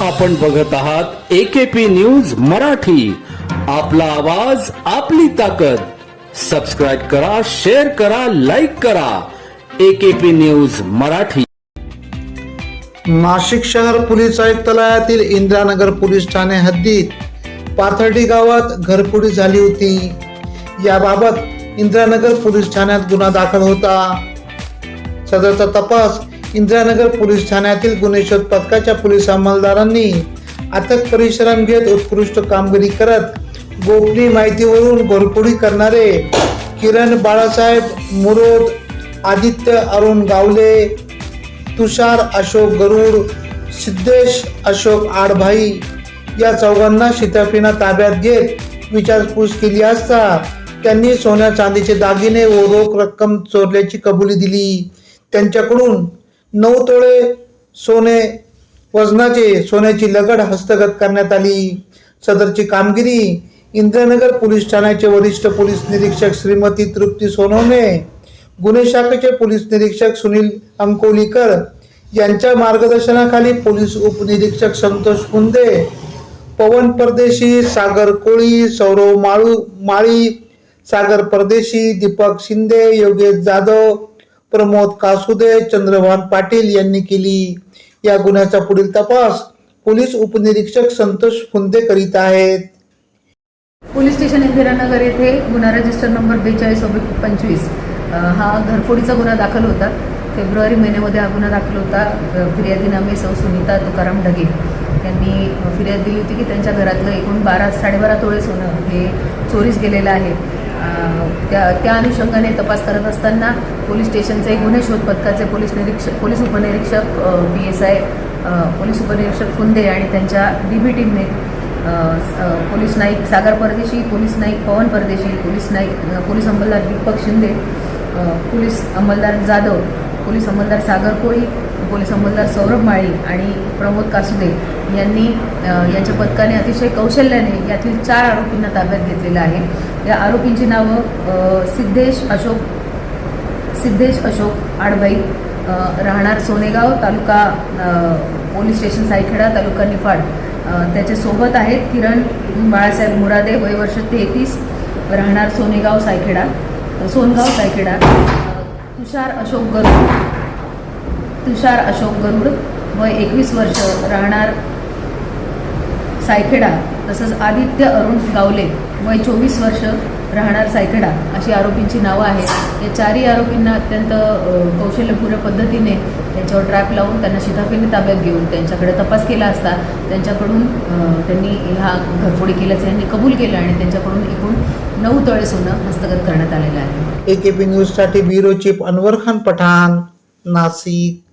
आपण बघत आहात एकेपी न्यूज मराठी. आपला आवाज आपली ताकद. सबस्क्राईब करा शेअर करा लाईक करा. AKP news Marathi. नाशिक शहर पोलीस आयुक्तालयातील इंदिरानगर पोलीस ठाणे हद्दीत पाथर्डी गावात घरफोडी झाली होती. याबाबत इंदिरानगर पोलीस ठाण्यात गुन्हा दाखल होता. सदरचा तपास इंदिरानगर पोलीस ठाण्यातील गुन्हे शोध पथकाच्या पोलीस अंमलदारांनी अथक परिश्रम घेत उत्कृष्ट कामगिरी करत गोपनीय माहितीवरून घरफोडी करणारे किरण बाळासाहेब मुरोद आदित्य अरुण गावले तुषार अशोक गरुड सिद्धेश अशोक आडभाई या चौघांना शिताफीना ताब्यात घेत विचारपूस केली असता त्यांनी सोन्या चांदीचे दागिने व रोख रक्कम चोरल्याची कबुली दिली. त्यांच्याकडून नऊ तोळे सोने वजनाचे सोन्याची लगड हस्तगत करण्यात आली. सदरची कामगिरी इंद्रनगर पोलीस ठाण्याचे वरिष्ठ पोलीस निरीक्षक श्रीमती तृप्ती सोनवणे गुन्हे शाखेचे पोलीस निरीक्षक सुनील अंकोलीकर यांच्या मार्गदर्शनाखाली पोलीस उपनिरीक्षक संतोष कुंदे पवन परदेशी सागर कोळी सौरव माळू माळी सागर परदेशी दीपक शिंदे योगेश जाधव प्रमोद कासुदे चंद्रभान पाटील यांनी केली. या गुन्ह्याचा पुढील तपास पोलीस उपनिरीक्षक संतोष फुंदे करीत आहेत. पोलीस स्टेशन इंदिरानगर येथे गुन्हा रजिस्टर नंबर बेचाळीस ऑब्लिक पंचवीस हा घरफोडीचा गुन्हा दाखल होता. फेब्रुवारी महिन्यामध्ये हा गुन्हा दाखल होता. अ, फिर्यादी नामे सौ सुनीता तुकाराम ढगे यांनी फिर्याद दिली होती की त्यांच्या घरातलं एकूण बारा साडेबारा तोळे सोनं हे चोरीस गेलेलं आहे. त्या त्या अनुषंगाने तपास करत असताना पोलीस स्टेशनचे गुन्हे शोध पथकाचे पोलीस निरीक्षक पोलीस उपनिरीक्षक बी एस आय पोलीस उपनिरीक्षक फुंदे आणि त्यांच्या डी बी टीमने पोलीस नाईक सागर परदेशी police Naik Pavan Pardeshi police Naik police अंमलदार Deepak Shinde police अंमलदार जाधव पोलीस अंमलदार सागर कोळी पोलीस अंमलदार सौरभ माळी आणि प्रमोद कासुदे यांनी यांच्या पथकाने अतिशय कौशल्याने यातील चार आरोपींना ताब्यात घेतलेलं आहे. या आरोपींची नावं सिद्धेश अशोक सिद्धेश अशोक आडबाई राहणार सोनेगाव तालुका पोलीस स्टेशन सायखेडा तालुका निफाड. त्याच्यासोबत आहेत किरण बाळासाहेब मुरादे वय वर्ष तेहतीस राहणार सोनेगाव सायखेडा सोनगाव सायखेडा. तुषार अशोक गरुड. तुषार अशोक गरुड वय एकवीस वर्ष राहणार सायखेडा तसंच आदित्य अरुण गावले वय चोवीस वर्ष राहणार सायखेडा अशी आरोपींची नावं आहेत. या चारही आरोपींना अत्यंत अ, कौशल्यपूर्ण पद्धतीने त्यांच्यावर ट्रॅप लावून त्यांना शिताफीने ताब्यात घेऊन त्यांच्याकडे तपास केला असता त्यांच्याकडून त्यांनी हा घरफोडी केल्याचं यांनी कबूल केलं आणि त्यांच्याकडून एकूण नऊ तळे सोनं हस्तगत करण्यात आलेलं आहे. एकेपी न्यूज न्यूजसाठी ब्युरो चीफ अनवर खान पठाण नाशिक.